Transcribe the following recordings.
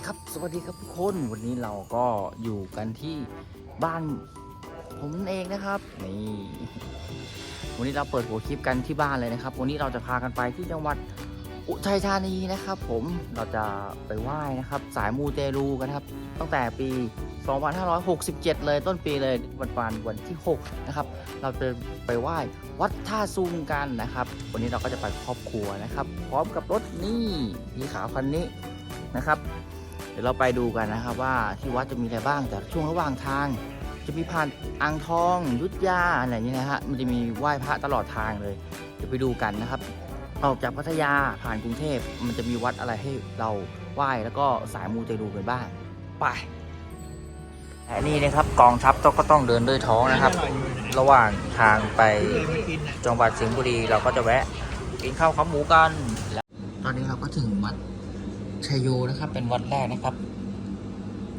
คครับ สวัสดีครับทุกคน วันนี้เราก็อยู่กันที่บ้านผมนั่นเองนะครับ นี่ วันนี้เราเปิดหัวคลิปกันที่บ้านเลยนะครับ วันนี้เราจะพากันไปที่จังหวัดอุทัยธานีนะครับ ผม เราจะไปไหว้นะครับ สายมูเตลูกันครับ ตั้งแต่ปี 2567 เลยต้นปีเลยวันวานวันที่ 6 นะครับ เราจะไปไหว้วัดท่าซุงกันนะครับ วันนี้เราก็จะไปครอบครัวนะครับ พร้อมกับรถนี่สีขาวคันนี้นะครับ เดี๋ยวเราไปดูกันนะครับว่าที่วัดจะมีอะไรบ้างแต่ช่วงระหว่างทาง จะมีผ่านอ่างทองยุทธยาอะไรอย่างนี้นะฮะมันจะมีไหว้พระตลอดทางเลยเดี๋ยวไปดูกันนะครับ ออกจากพัทยาผ่านกรุงเทพมันจะมีวัดอะไรให้เราไหว้แล้วก็สายมูเตลูกันบ้างไปและนี่นะครับกองทัพก็ต้องเดินด้วยท้องนะครับ ระหว่างทางไปจังหวัดสิงห์บุรีเราก็จะแวะกินข้าวขาหมูกัน ตอนนี้เราก็ถึงวัด ชัยโยนะครับ เป็นวัดแรกนะครับ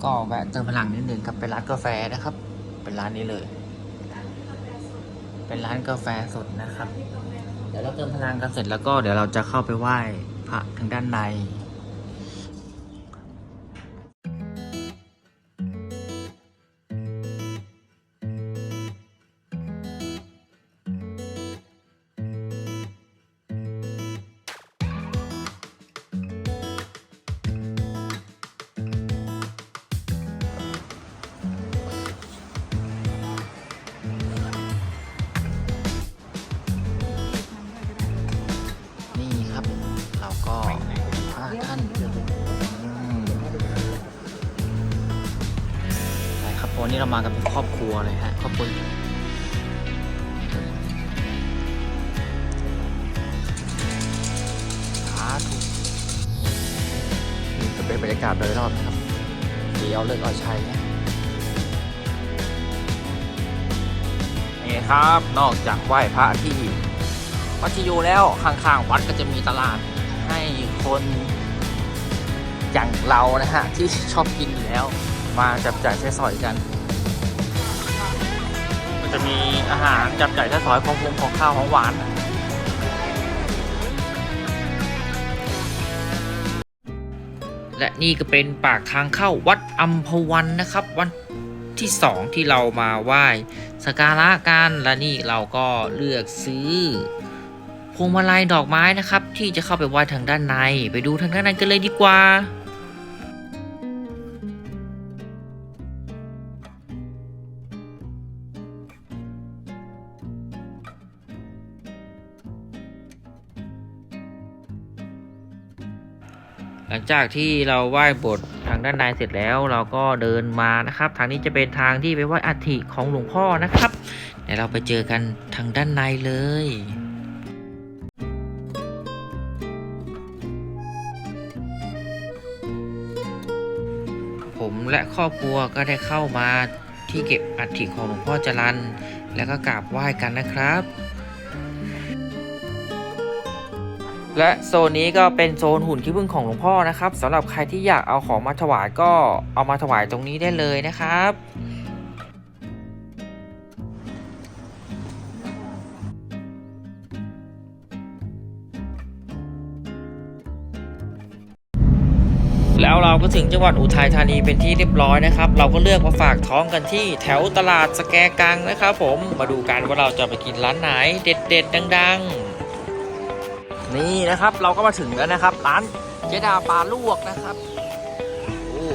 ก็แวะเติมพลังนิดนึงครับเป็นร้านกาแฟนะครับ เป็นร้านนี้เลย เป็นร้านกาแฟสดนะครับ เดี๋ยวเราเติมพลังกันเสร็จแล้วก็เดี๋ยวเราจะเข้าไปไหว้พระทางด้านใน เรามากันเป็นครอบครัวเลยฮะครอบครัวสาธุนี่ก็เป็นบรรยากาศโดยรอบนะครับดี๋ยวเลิกเอาชัยนะนี่ครับ นอกจากไหว้พระที่วัดชิโยแล้วข้างๆวัดก็จะมีตลาดให้คนอย่างเรานะฮะที่ชอบกินอยู่แล้ว มาจับจ่ายใช้สอยกัน จะมีอาหารจับจ่ายใช้สอยของวงของข้าวของหวานและนี่ก็เป็นปากทางเข้าวัดอัมพวันนะครับ วันที่สองที่เรามาไหว้สกการะกันและนี่เราก็เลือกซื้อพวงมาลัยดอกไม้นะครับ ที่จะเข้าไปไหว้ทางด้านใน ไปดูทางด้านในกันเลยดีกว่า จากที่เราไหว้บททางด้านในเสร็จแล้ว เราก็เดินมานะครับ ทางนี้จะเป็นทางที่ไปไหว้อัฐิของหลวงพ่อนะครับเดี๋ยวเราไปเจอกันทางด้านในเลยผมและครอบครัวก็ได้เข้ามาที่เก็บอัฐิของหลวงพ่อจรัน แล้วก็กราบไหว้กันนะครับ และโซนนี้ก็เป็นโซนหุ่นขี้ผึ้งของหลวงพ่อนะครับสำหรับใครที่อยากเอาของมาถวายก็เอามาถวายตรงนี้ได้เลยนะครับแล้วเราก็ถึงจังหวัดอุทัยธานีเป็นที่เรียบร้อยนะครับ เราก็เลือกมาฝากท้องกันที่แถวตลาดสแกกังนะครับผมมาดูกันว่าเราจะไปกินร้านไหน เด็ดๆดัง ๆ นี่นะครับ เราก็มาถึงแล้วนะครับร้านเจดาปลาลวกนะครับโอ้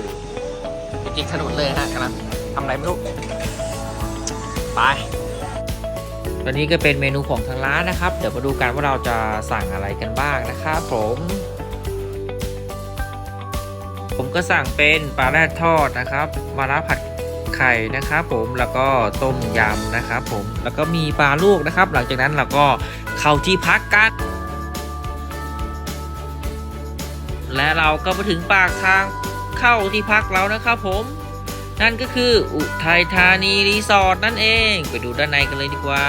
จริงถนนเลยฮะกำลังทำอะไรไม่รู้ไปตอนนี้ก็เป็นเมนูของทางร้านนะครับ เดี๋ยวมาดูกันว่าเราจะสั่งอะไรกันบ้างนะครับผมผมก็สั่งเป็นปลาแรดทอดนะครับมาลาผัดไข่นะครับผมแล้วก็ต้มยำนะครับผมแล้วก็มีปลาลวกนะครับ หลังจากนั้นเราก็เข้าที่พักกัน และเราก็มาถึงปากทางเข้าที่พักเรานะครับผม นั่นก็คืออุทัยธานีรีสอร์ทนั่นเอง ไปดูด้านในกันเลยดีกว่า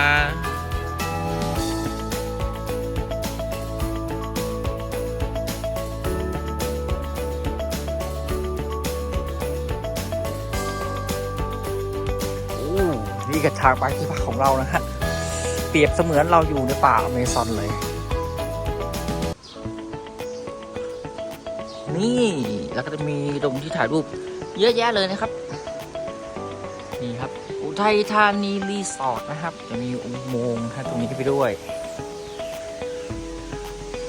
โอ้นี่กระทางไปที่พักของเรานะฮะเปรียบเสมือนเราอยู่ในป่าอเมซอนเลย นี่ แล้วก็จะมีตรงที่ถ่ายรูปเยอะแยะเลยนะครับ นี่ครับ อุทัยธานีรีสอร์ทนะครับ จะมีอุโมงค์นตรงนี้ไปด้วย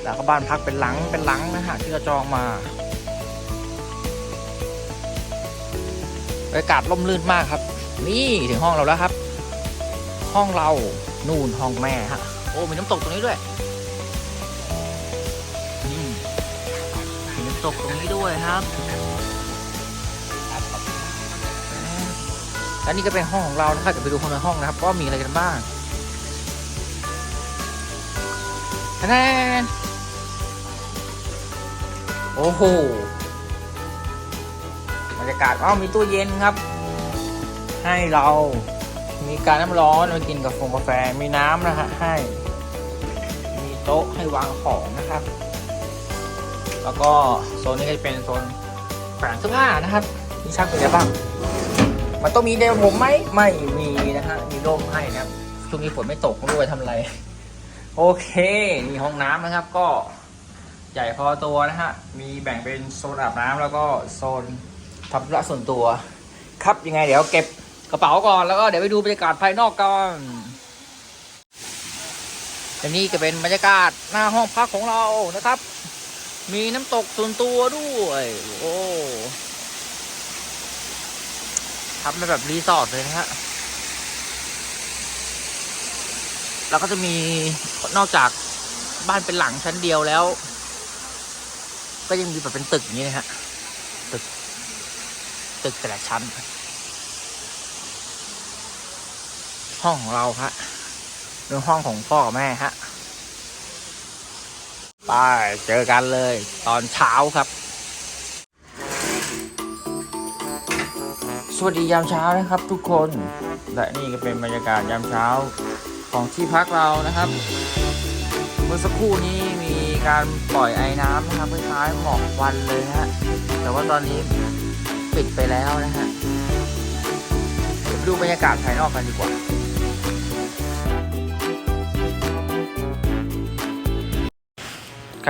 แล้วก็บ้านพักเป็นหลังเป็นหลังนะฮะที่เราจองมาบรรยากาศร่มรื่นมากครับ นี่ถึงห้องเราแล้วครับ ห้องเรา นู่นห้องแม่ฮะ โอ้ มีน้ำตกตรงนี้ด้วย ตกตรงนี้ด้วยครับและนี่ก็เป็นห้องของเรานะครับเดี๋ยวไปดูข้างในห้องนะครับว่ามีอะไรกันบ้างแน่นโอ้โหบรรยากาศอ้าวมีตู้เย็นครับ ให้เรามีการน้ำร้อนมากินกับฟงกาแฟมีน้ำนะฮะให้ มีโต๊ะให้วางของนะครับ แล้วก็โซนนี้ก็จะเป็นโซนแขวนเสื้อผ้านะครับ มีชักเป็นอะไรบ้าง มันต้องมีเดวผมไหมไม่มีนะฮะ มีร่มให้นะครับช่วงนี้ฝนไม่ตกไม่รู้ไปทำอะไร โอเคมีห้องน้ำนะครับ ก็ใหญ่พอตัวนะฮะ มีแบ่งเป็นโซนอาบน้ำแล้วก็โซนทำธุระส่วนตัว ครับยังไงเดี๋ยวเก็บกระเป๋าก่อนแล้วก็เดี๋ยวไปดูบรรยากาศภายนอกกันและนี่ก็เป็นบรรยากาศหน้าห้องพักของเรานะครับ มีน้ำตกส่วนตัวด้วย โอ้ทำเป็นแบบรีสอร์ทเลยนะฮะ แล้วก็จะมีนอกจากบ้านเป็นหลังชั้นเดียวแล้ว ก็ยังมีแบบเป็นตึกอย่างนี้นะฮะ ตึก ตึกแต่ละชั้น ห้องของเราฮะเป็นห้องของพ่อกับแม่ฮะ ไปเจอกันเลย ตอนเช้าครับ สวัสดียามเช้านะครับทุกคน และนี่ก็เป็นบรรยากาศยามเช้าของที่พักเรานะครับ เมื่อสักครู่นี้มีการปล่อยไอ้น้ำนะครับคล้ายๆหมอกควันเลยฮะ แต่ว่าตอนนี้ปิดไปแล้วนะฮะเดี๋ยวดูบรรยากาศภายนอกกันดีกว่า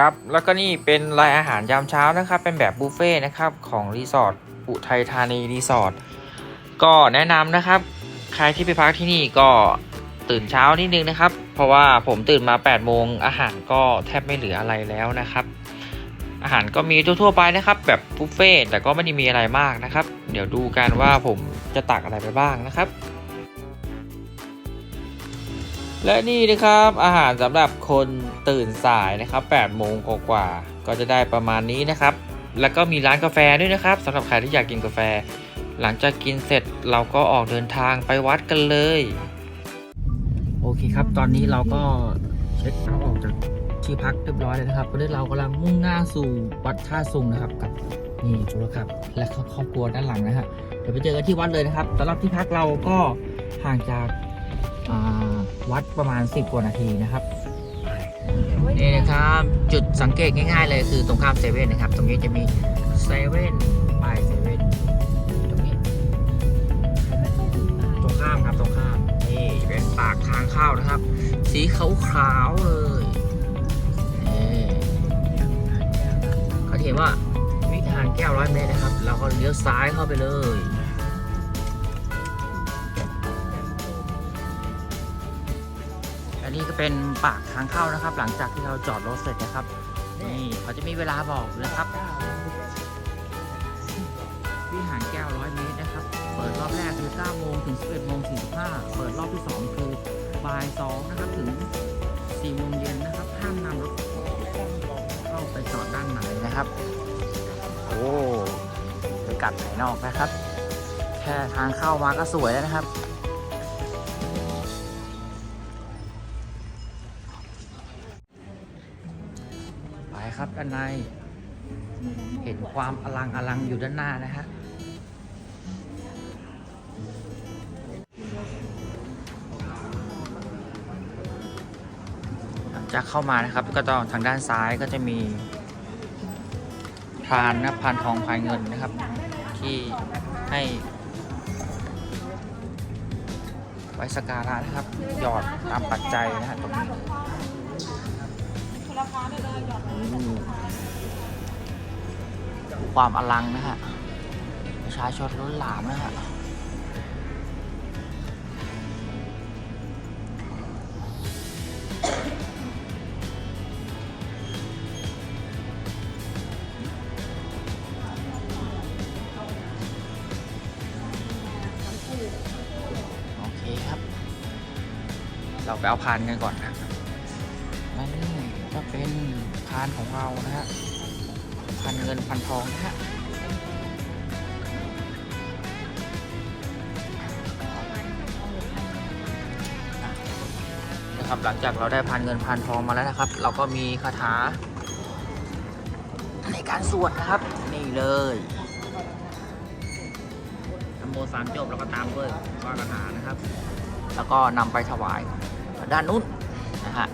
ครับ แล้วก็นี่เป็นรายอาหารยามเช้านะครับ เป็นแบบบุฟเฟ่ต์นะครับของรีสอร์ทอุทัยธานีรีสอร์ทก็แนะนำนะครับ ใครที่ไปพักที่นี่ก็ตื่นเช้านิดนึงนะครับ เพราะว่าผมตื่นมา8โมงอาหารก็แทบไม่เหลืออะไรแล้วนะครับ อาหารก็มีทั่วๆไปนะครับ แบบบุฟเฟ่ต์แต่ก็ไม่ได้มีอะไรมากนะครับ เดี๋ยวดูกันว่าผมจะตักอะไรไปบ้างนะครับ และนี่นะครับอาหารสำหรับคนตื่นสายนะครับ8โมงกว่าก็จะได้ประมาณนี้นะครับ แล้วก็มีร้านกาแฟด้วยนะครับสำหรับใครที่อยากกินกาแฟ หลังจากกินเสร็จเราก็ออกเดินทางไปวัดกันเลย โอเคครับ ตอนนี้เราก็เช็คเอาท์ออกจากที่พักเรียบร้อยแล้วนะครับตอนนี้เรากำลังมุ่งหน้าสู่วัดท่าซุงนะครับกับนี่จุลครับ และครอบครัวด้านหลังนะฮะเดี๋ยวไปเจอกันที่วัดเลยนะครับสำหรับที่พักเราก็ห่างจาก วัดประมาณ 10กว่านาทีนะครับนี่นะครับ จุดสังเกตง่ายๆเลยคือตรงข้ามเซเว่นนะครับ ตรงนี้จะมีเซเว่นไปเซเว่นตรงนี้ ตรงข้ามครับตรงข้ามนี่เป็นปากทางเข้านะครับ สีขาวๆเลยนี่เขาเขียนว่าวิหารแก้วร้อยเมตรนะครับ เราก็เลี้ยวซ้ายเข้าไปเลย นนี้ก็เป็นปากทางเข้านะครับ หลังจากที่เราจอดรถเสร็จนะครับ นี่เขาจะมีเวลาบอกนะครับ วิหารแก้วร้อยเมตรนะครับ เปิดรอบแรกคือ9โมงถึง 11โมง45 เปิดรอบที่ 2 คือบ่าย2นะครับถึง4โมงเย็นนะครับ ห้ามนำรถเข้าไปจอดด้านในนะครับ โอ้บรรยากาศภายนอกนะครับ แค่ทางเข้ามาก็สวยแล้วนะครับ ครับด้านในเห็นความอลังอลังอยู่ด้านหน้านะฮะหลังจากเข้ามานะครับก็ต้องทางด้านซ้ายก็จะมีพานนะพานทองพานเงินนะครับ ที่ให้ไว้สการะนะครับ หยอดตามปัจจัยนะฮะตรงนี้ ความอลังนะฮะ ประชาชนล้นหลามนะฮะโอเคครับเราไปเอาพานกันก่อนนะและนี่ ก็เป็นพานของเรานะฮะพันเงินพันทองนะฮะนะครับหลังจากเราได้พันเงินพันทองมาแล้วนะครับ เราก็มีคาถา ในการสวดนะครับ นี่เลยนโมสามจบแล้วก็ตามด้วยว่าคาถานะครับ แล้วก็นำไปถวายด้านนู้นนะฮะ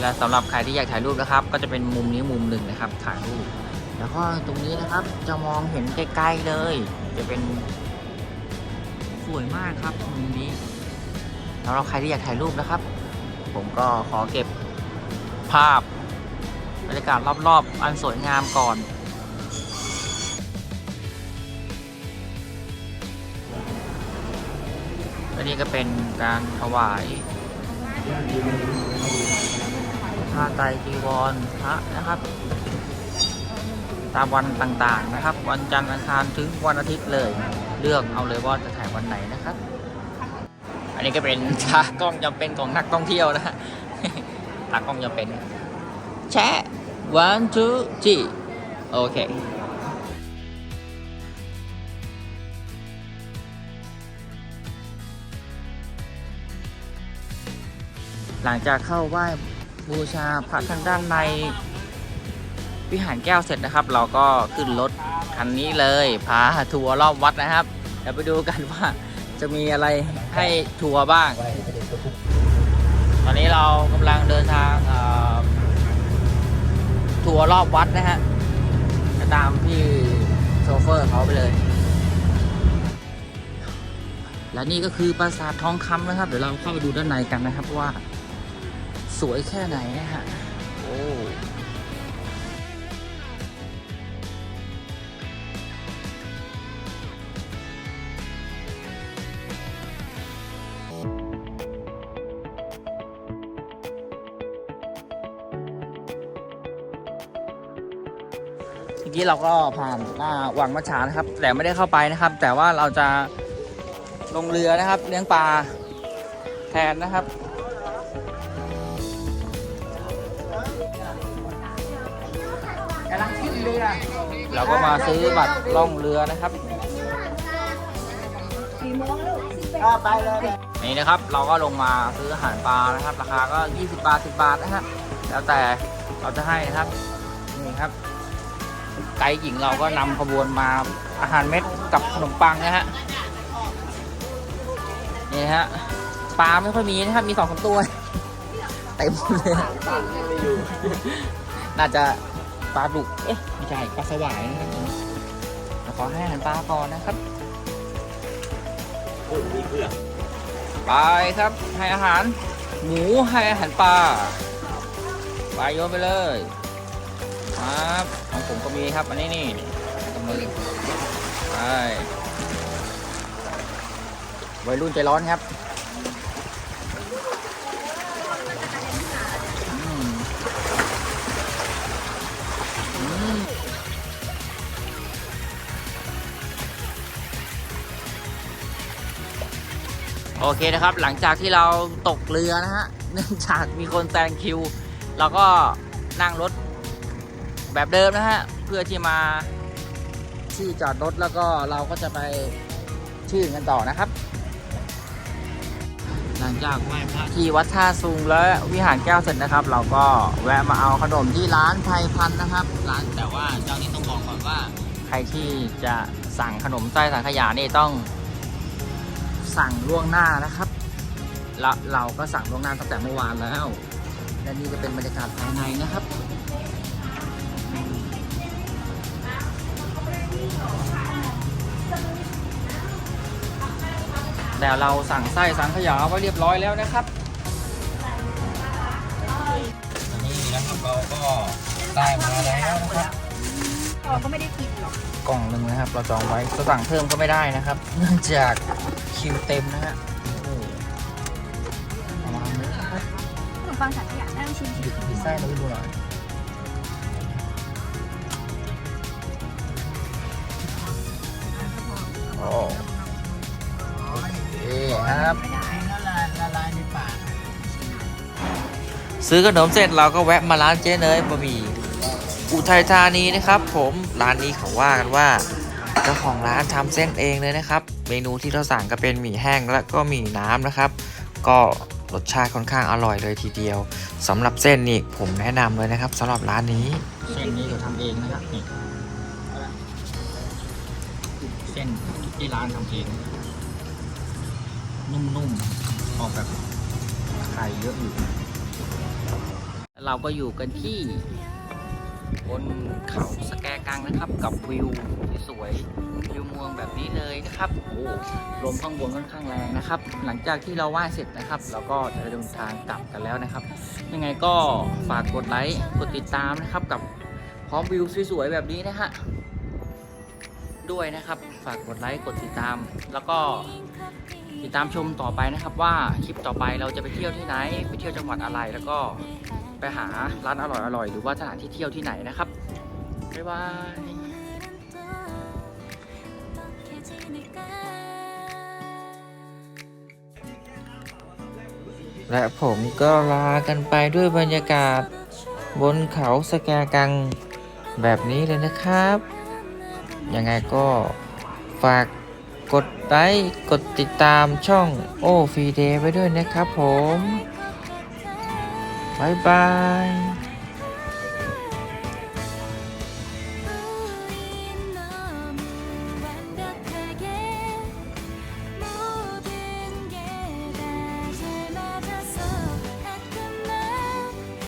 และสำหรับใครที่อยากถ่ายรูปนะครับ ก็จะเป็นมุมนี้มุมหนึ่งนะครับถ่ายรูป แล้วก็ตรงนี้นะครับจะมองเห็นไกล้ๆเลย จะเป็นสวยมากครับมุมนี้สำหรับใครที่อยากถ่ายรูปนะครับ ผมก็ขอเก็บภาพบรรยากาศรอบๆ อันสวยงามก่อนและนี่ก็เป็นการถวาย ผ้าไตรจีวรพระนะครับ ตามวันต่างๆนะครับ วันจันทร์อังคารถึงวันอาทิตย์เลย เลือกเอาเลยว่าจะถ่ายวันไหนนะครับ อันนี้ก็เป็นตากล้องจำเป็นของนักท่องเที่ยวนะฮะตากล้องจำเป็นแชะ one two three โอเคหลังจากเข้าไหว้ บูชาพระทางด้านในวิหารแก้วเสร็จนะครับ เราก็ขึ้นรถคันนี้เลยพาทัวร์รอบวัดนะครับ เดี๋ยวไปดูกันว่าจะมีอะไรให้ทัวร์บ้าง ตอนนี้เรากำลังเดินทางทัวร์รอบวัดนะฮะจะตามพี่โชเฟอร์เขาไปเลย และนี่ก็คือปราสาททองคำนะครับ เดี๋ยวเราเข้าไปดูด้านในกันนะครับว่า สวยแค่ไหนนะฮะ โอ้ี้เราก็ผ่านหน้าวังมัชานะครับ แต่ไม่ได้เข้าไปนะครับ แต่ว่าเราจะลงเรือนะครับ เลี้ยงปลาแทนนะครับ เรือเราก็มาซื้อบัตรล่องเรือนะครับไปเลยนี่นะครับ เราก็ลงมาซื้ออาหารปลานะครับ ราคาก็ 20 บาท 10 บาทนะฮะแล้วแต่เราจะให้นะครับนี่ครับไกด์หญิงเราก็นำขบวนมาอาหารเม็ดกับขนมปังนะฮะนี่ฮะปลาไม่ค่อยมีนะครับมีสองสามตัวเต็มเลยน่าจะ ปลาดุกเอ๊ะไม่ใช่ปลาสวายนะครับเราขอให้อาหารปลาก่อนนะครับไปครับ ให้อาหาร หมูให้อาหารปลาปลาโยนไปเลยครับของผมก็มีครับอันนี้นี่ตบมือไปวัยรุ่นใจร้อนครับ โอเคนะครับ หลังจากที่เราตกเรือนะฮะเนื่องจากมีคนแซงคิว เราก็นั่งรถแบบเดิมนะฮะ เพื่อที่มาที่จอดรถแล้วก็เราก็จะไปชื่นกันต่อนะครับ หลังจากไหว้พระที่วัดท่าซุงและวิหารแก้วเสร็จนะครับ เราก็แวะมาเอาขนมที่ร้านไทยพันธ์นะครับ ร้านแต่ว่าเจ้านี้ต้องบอกก่อนว่า ใครที่จะสั่งขนมไส้สังขยานี่ต้อง สั่งล่วงหน้านะครับเราเราก็สั่งล่วงหน้าตั้งแต่เมื่อวานแล้ว และนี่จะเป็นบรรยากาศภายในนะครับแต่เราสั่งไส้สังขยาไว้เรียบร้อยแล้วนะครับนี่นะครับเราก็ได้มาแล้วนะครับ เราก็ไม่ได้กินหรอกกล่องหนึ่งนะครับ เราจองไว้จะสั่งเพิ่มก็ไม่ได้นะครับ เนื่องจากคิวเต็มนะฮะโอ้โหประมาณนี้นะครับขนมปังสังขยาได้ชิมหยิบพิซซ่ามาให้ดูหน่อยโอ้โอเคครับ ละลายละลายในปาก ซื้อขนมเสร็จเราก็แวะมาร้านเจ๊เนยบะหมี่ อุทัยธานีนะครับผมร้านนี้เขาว่ากันว่าเจ้าของร้านทำเส้นเองเลยนะครับ เมนูที่เราสั่งก็เป็นหมี่แห้งและก็หมี่น้ำนะครับ ก็รสชาติค่อนข้างอร่อยเลยทีเดียวสำหรับเส้นนี่ผมแนะนำเลยนะครับสำหรับร้านนี้ เส้นนี้เราทำเองนะครับนี่เส้นที่ร้านทำเอง นุ่มๆออกแบบไข่เยอะอยู่เราก็อยู่กันที่ บนเขาสแกกังนะครับ กับวิวที่สวยวิวเมืองแบบนี้เลยนะครับโอ้ลมข้างบนค่อนข้างแรงนะครับ หลังจากที่เราไหว้เสร็จนะครับเราก็จะเดินทางกลับกันแล้วนะครับ ยังไงก็ฝากกดไลค์กดติดตามนะครับ กับพร้อมวิวสวยๆแบบนี้นะฮะด้วยนะครับ ฝากกดไลค์กดติดตาม แล้วก็ติดตามชมต่อไปนะครับว่าคลิปต่อไปเราจะไปเที่ยวที่ไหน ไปเที่ยวจังหวัดอะไรแล้วก็ ไปหาร้านอร่อยๆ หรือว่าสถานที่เที่ยวที่ไหนนะครับ บ๊ายบายและผมก็ลากันไปด้วยบรรยากาศ บนเขาสแกกังแบบนี้เลยนะครับ ยังไงก็ฝากกดไลค์กดติดตามช่องโอฟีเดย์ไว้ด้วยนะครับผม บายบาย